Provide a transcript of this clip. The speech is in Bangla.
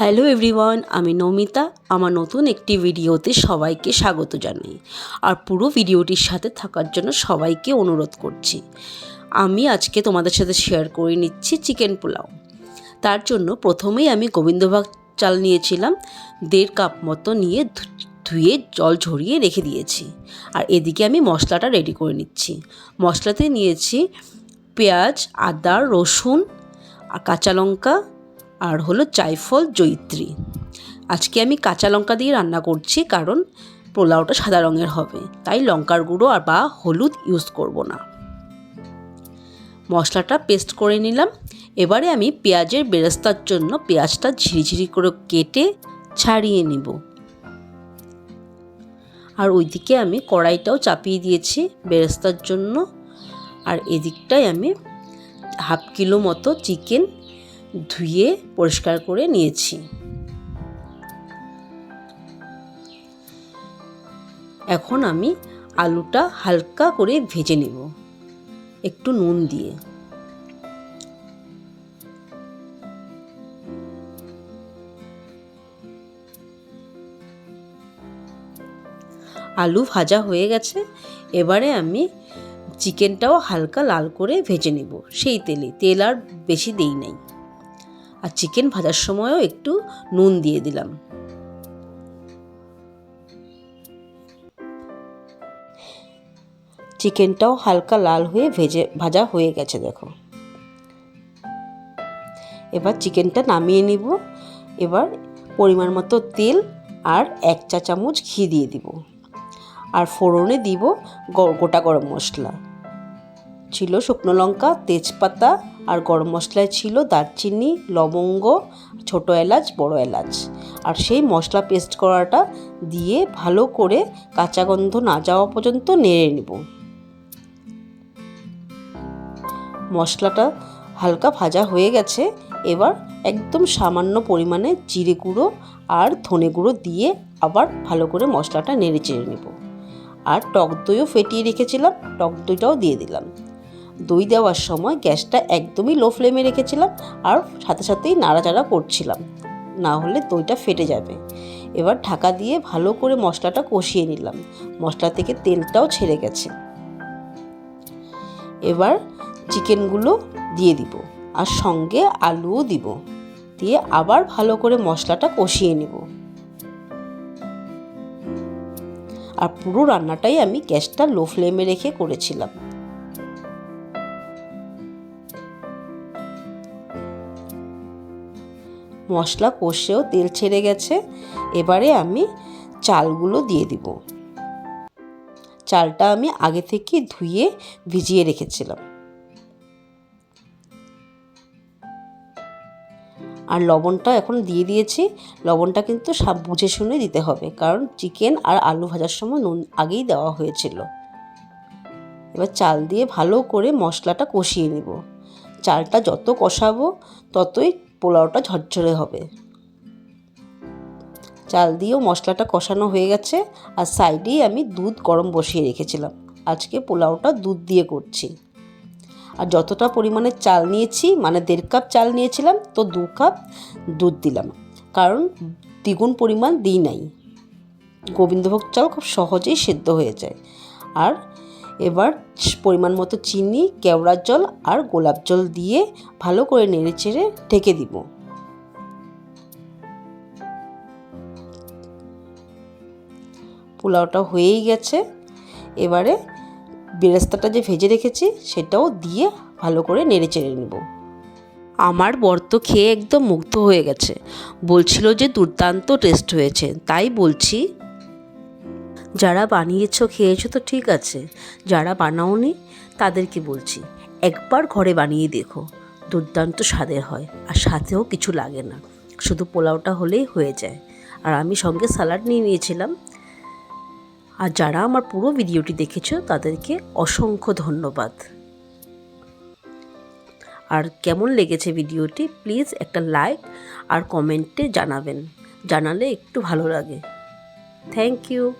হ্যালো এভরিওয়ান আমি নমিতা। আমার নতুন একটি ভিডিওতে সবাইকে স্বাগত জানাই। আর পুরো ভিডিওটির সাথে থাকার জন্য সবাইকে অনুরোধ করছি। আমি আজকে তোমাদের সাথে শেয়ার করে নিচ্ছি চিকেন পোলাও। তার জন্য প্রথমেই আমি গোবিন্দভাগ চাল নিয়েছিলাম। দেড় কাপ মতো নিয়ে ধুয়ে জল ঝরিয়ে রেখে দিয়েছি। আর এদিকে আমি মশলাটা রেডি করে নিচ্ছি। মশলাতে নিয়েছি পেঁয়াজ, আদা, রসুন, আর কাঁচা লঙ্কা আর হলো জায়ফল জয়িত্রী। আজকে আমি কাঁচা লঙ্কা দিয়ে রান্না করছি কারণ পোলাওটা সাদা রঙের হবে, তাই লঙ্কার গুঁড়ো আর বা হলুদ ইউজ করব না। মশলাটা পেস্ট করে নিলাম। এবারে আমি পেঁয়াজের বেরেস্তার জন্য পেঁয়াজটা ঝিরিঝিরি করে কেটে ছাড়িয়ে নিব। আর ওইদিকে আমি কড়াইটাও চাপিয়ে দিয়েছি বেরেস্তার জন্য। আর এদিকটায় আমি হাফ কিলো মতো চিকেন ধুয়ে পরিষ্কার করে নিয়েছি। এখন আমি আলুটা হালকা করে ভেজে নেব, একটু নুন দিয়ে। আলু ভাজা হয়ে গেছে, এবারে আমি চিকেনটাও হালকা লাল করে ভেজে নেব, সেই তেলে। তেল আর বেশি দেই নাই। আর চিকেন ভাজার সময়ও একটু নুন দিয়ে দিলাম। চিকেনটাও হালকা লাল হয়ে ভেজে, ভাজা হয়ে গেছে, দেখো। এবার চিকেনটা নামিয়ে নিব। এবার পরিমাণ মতো তেল আর এক চা চামচ ঘি দিয়ে দিব। আর ফোড়নে দিব গোটা গরম মশলা। ছিল শুকনো লঙ্কা, তেজপাতা আর গরম মশলায় ছিল দারচিনি, লবঙ্গ, ছোট এলাচ, বড় এলাচ। আর সেই মশলা পেস্ট করাটা দিয়ে ভালো করে কাঁচা গন্ধ না যাওয়া পর্যন্ত নেড়ে নেব। মশলাটা হালকা ভাজা হয়ে গেছে, এবার একদম সামান্য পরিমাণে জিরে গুঁড়ো আর ধনে গুঁড়ো দিয়ে আবার ভালো করে মশলাটা নেড়ে চেড়ে নেব। আর টক দইও ফেটিয়ে রেখেছিলাম, টক দইটাও দিয়ে দিলাম। দই দেওয়ার সময় গ্যাসটা একদমই লো ফ্লেমে রেখেছিলাম আর সাথে সাথেই নাড়াচাড়া করছিলাম। না হলে দইটা ফেটে যাবে। এবার ঢাকা দিয়ে ভালো করে মশলাটা কষিয়ে নিলাম। মশলা থেকে তেলটাও ছেড়ে গেছে। এবার চিকেনগুলো দিয়ে দিব আর সঙ্গে আলুও দিব। দিয়ে আবার ভালো করে মশলাটা কষিয়ে নেব। আর পুরো রান্নাটাই আমি গ্যাসটা লো ফ্লেমে রেখে করেছিলাম। মশলা কষেও তেল ছেড়ে গেছে। এবারে আমি চালগুলো দিয়ে দিব। চালটা আমি আগে থেকে ধুয়ে ভিজিয়ে রেখেছিলাম। আর লবণটা এখন দিয়ে দিয়েছি। লবণটা কিন্তু সব বুঝে শুনে দিতে হবে। কারণ চিকেন আর আলু ভাজার সময় নুন আগেই দেওয়া হয়েছিল। এবার চাল দিয়ে ভালো করে মশলাটা কষিয়ে নেব। চালটা যত কষাবো, ততই পোলাওটা ঝরঝরে হবে। চাল দিয়েও মশলাটা কষানো হয়ে গেছে আর সাইডেই আমি দুধ গরম বসিয়ে রেখেছিলাম। আজকে পোলাওটা দুধ দিয়ে করছি। আর যতটা পরিমাণে চাল নিয়েছি মানে দেড় কাপ চাল নিয়েছিলাম, তো দু কাপ দুধ দিলাম। কারণ দ্বিগুণ পরিমাণ দিই নাই। গোবিন্দভোগ চাল খুব সহজেই সেদ্ধ হয়ে যায়। আর এবার পরিমাণ মতো চিনি, কেওড়ার জল আর গোলাপ জল দিয়ে ভালো করে নেড়ে চেড়ে ঢেকে দিব। পোলাওটা হয়েই গেছে। এবারে বেরেস্তাটা যে ভেজে রেখেছি, সেটাও দিয়ে ভালো করে নেড়ে চেড়ে নেব। আমার বর তো খেয়ে একদম মুগ্ধ হয়ে গেছে। বলছিল যে দুর্দান্ত টেস্ট হয়েছে, তাই বলছি যারা বানিয়েছো, খেয়েছো তো ঠিক আছে। যারা বানাওনি, তাদেরকে বলছি, একবার ঘরে বানিয়ে দেখো। দুর্দান্ত স্বাদের হয়, আর সাথেও কিছু লাগে না। শুধু পোলাওটা হলেই হয়ে যায়। আর আমি সঙ্গে স্যালাড নিয়ে নিয়েছিলাম। আর যারা আমার পুরো ভিডিওটি দেখেছ, তাদেরকে অসংখ্য ধন্যবাদ। আর কেমন লেগেছে ভিডিওটি, প্লিজ একটা লাইক আর কমেন্টে জানাবেন। জানালে একটু ভালো লাগে। Thank you.